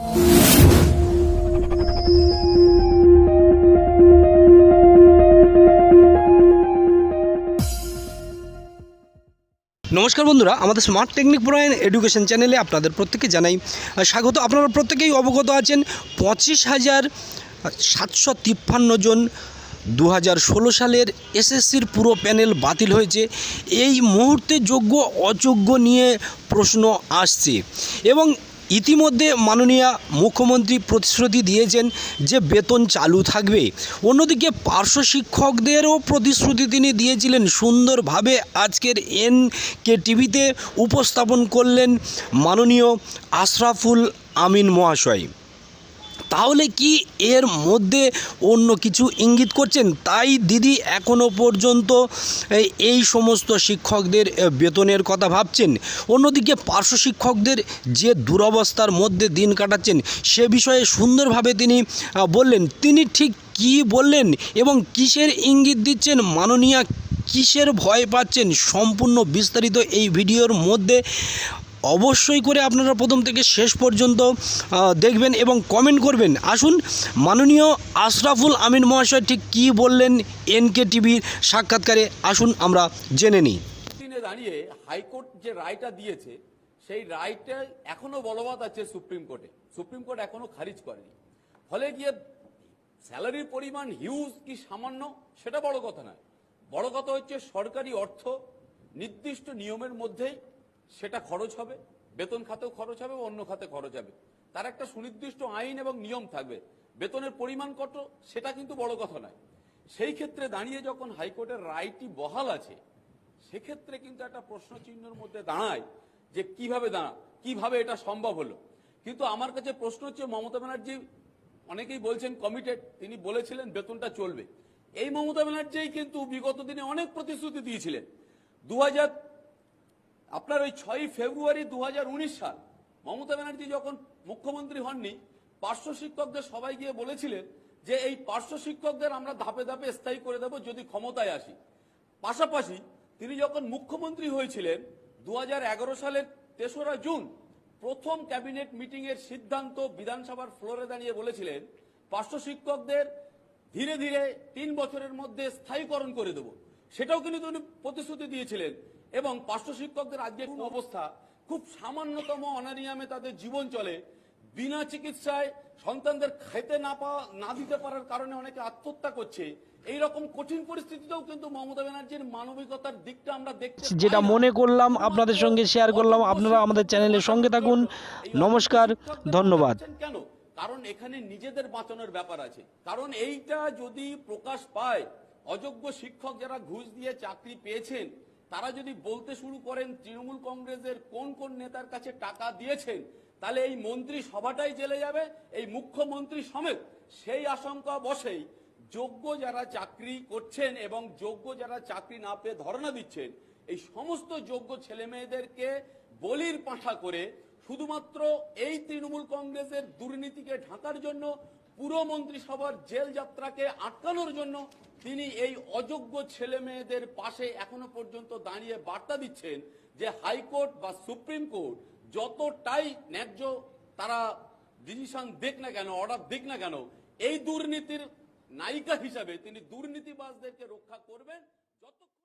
নমস্কার বন্ধুরা, আমাদের স্মার্ট টেকনিক প্রয়ান এডুকেশন চ্যানেলে আপনাদের প্রত্যেককে জানাই স্বাগত। আপনারা প্রত্যেকেই অবগত আছেন, পঁচিশ হাজার সাতশো তিপ্পান্ন জন দু ষোলো সালের এসএসসির পুরো প্যানেল বাতিল হয়েছে। এই মুহূর্তে যোগ্য, অযোগ্য নিয়ে প্রশ্ন আসছে। এবং ইতিমধ্যে মাননীয় মুখ্যমন্ত্রী প্রতিশ্রুতি দিয়েছেন যে বেতন চালু থাকবে। অন্যদিকে পার্শ্ব শিক্ষকদেরও প্রতিশ্রুতি তিনি দিয়েছিলেন সুন্দরভাবে আজকের এন কে টিভিতে উপস্থাপন করলেন মাননীয় আশরাফুল আমিন মহাশয়। তাহলে কি এর মধ্যে অন্য কিছু ইঙ্গিত করছেন? তাই দিদি এখনও পর্যন্ত এই- সমস্ত শিক্ষকদের বেতনের কথা ভাবছেন। অন্যদিকে পার্শ্ব শিক্ষকদের যে দুরবস্থার মধ্যে দিন কাটাচ্ছেন, সে বিষয়ে সুন্দরভাবে তিনি বললেন। তিনি ঠিক কি বললেন এবং কিসের ইঙ্গিত দিচ্ছেন? মাননীয়া কিসের ভয় পাচ্ছেন? সম্পূর্ণ বিস্তারিত এই ভিডিওর মধ্যে অবশ্যই করে আপনারা প্রথম থেকে শেষ পর্যন্ত দেখবেন এবং কমেন্ট করবেন। আসুন, মাননীয় আশরাফুল আমিন মহাশয় ঠিক কী বললেন এনকে টিভির সাক্ষাৎকারে? আসুন, আমরা জেনে নিই। দাঁড়িয়ে হাইকোর্ট যে রায়টা দিয়েছে, সেই রায়টা এখনও বলবৎ আছে সুপ্রিম কোর্টে। সুপ্রিম কোর্ট এখনও খারিজ করেনি। ফলে গিয়ে স্যালারির পরিমাণ হিউজ কি সামান্য, সেটা বড় কথা নয়। বড় কথা হচ্ছে সরকারি অর্থ নির্দিষ্ট নিয়মের মধ্যেই সেটা খরচ হবে, বেতন খাতেও খরচ হবে অন্য খাতে খরচ হবে। তার একটা সুনির্দিষ্ট আইন এবং নিয়ম থাকবে। বেতনের পরিমাণ কত, সেটা কিন্তু বড় কথা নয়। সেই ক্ষেত্রে দাঁড়িয়ে যখন হাইকোর্টের রায়টি বহাল আছে, সেক্ষেত্রে কিন্তু একটা প্রশ্ন চিহ্নের মধ্যে দাঁড়ায় যে কীভাবে দাঁড়া, কীভাবে এটা সম্ভব হলো। কিন্তু আমার কাছে প্রশ্ন হচ্ছে, মমতা ব্যানার্জি অনেকেই বলছেন কমিটেড তিনি বলেছিলেন বেতনটা চলবে। এই মমতা ব্যানার্জি কিন্তু বিগত দিনে অনেক প্রতিশ্রুতি দিয়েছিলেন। দু হাজার আপনার ওই ছয়ই ফেব্রুয়ারি দু হাজার উনিশ সাল মমতা ব্যানার্জি যখন মুখ্যমন্ত্রী হননি, পার্শ্ব শিক্ষকদের সবাই গিয়ে বলেছিলেন যে এই পার্শ্ব শিক্ষকদের আমরা ধাপে ধাপে স্থায়ী করে দেব যদি ক্ষমতায় আসি। পাশাপাশি তিনি যখন মুখ্যমন্ত্রী হয়েছিলেন দু হাজার এগারো সালের তেসরা জুন, প্রথম ক্যাবিনেট মিটিং এর সিদ্ধান্ত বিধানসভার ফ্লোরে দাঁড়িয়ে বলেছিলেন, পার্শ্ব শিক্ষকদের ধীরে ধীরে তিন বছরের মধ্যে স্থায়ীকরণ করে দেব। সেটাও কিন্তু তিনি প্রতিশ্রুতি দিয়েছিলেন এবং পার্শ্ব শিক্ষকদের আজকে কোন অবস্থা। খুব সামান্যতম অনারিয়ামে তাদের জীবন চলে। বিনা চিকিৎসায় সন্তানদের খেতে না পাওয়া না দিতে পারার কারণে অনেকে আত্মহত্যা করছে। এই রকম কঠিন পরিস্থিতিতেও কিন্তু মমতা ব্যানার্জির মানবিকতার দিকটা আমরা দেখতে যেটা মনে করলাম আপনাদের সঙ্গে শেয়ার করলাম আপনারা আমাদের চ্যানেলের সঙ্গে থাকুন। নমস্কার ধন্যবাদ। কেন? কারণ এখানে নিজেদের বাঁচানোর ব্যাপার আছে। কারণ এইটা যদি প্রকাশ পায় অযোগ্য শিক্ষক যারা ঘুষ দিয়ে চাকরি পেয়েছেন তারা যদি বলতে শুরু করেন তৃণমূল কংগ্রেসের কোন কোন নেতার কাছে টাকা দিয়েছেন, তাহলে এই মন্ত্রী সভাটাই জেলে যাবে, এই মুখ্যমন্ত্রী সমেত। সেই আশঙ্কা বসেই যোগ্য যারা চাকরি করছেন এবং যোগ্য যারা চাকরি না পেয়ে ধর্ণা দিচ্ছেন, এই সমস্ত যোগ্য ছেলে মেয়েদেরকে বলির পাঠা করে শুধুমাত্র এই তৃণমূল কংগ্রেসের দুর্নীতিকে ঢাকার জন্য পুরো মন্ত্রিসভার জেল যাত্রাকে আটকানোর জন্য তিনি এই অযোগ্য ছেলে মেয়েদের পাশে এখনও পর্যন্ত দাঁড়িয়ে বার্তা দিচ্ছেন যে হাইকোর্ট বা সুপ্রিম কোর্ট যতটাই ন্যায্য তারা ডিসিশন দেখ না কেন, অর্ডার দেখ না কেন, এই দুর্নীতির নায়িকা হিসাবে তিনি দুর্নীতিবাজদেরকে রক্ষা করবেন যত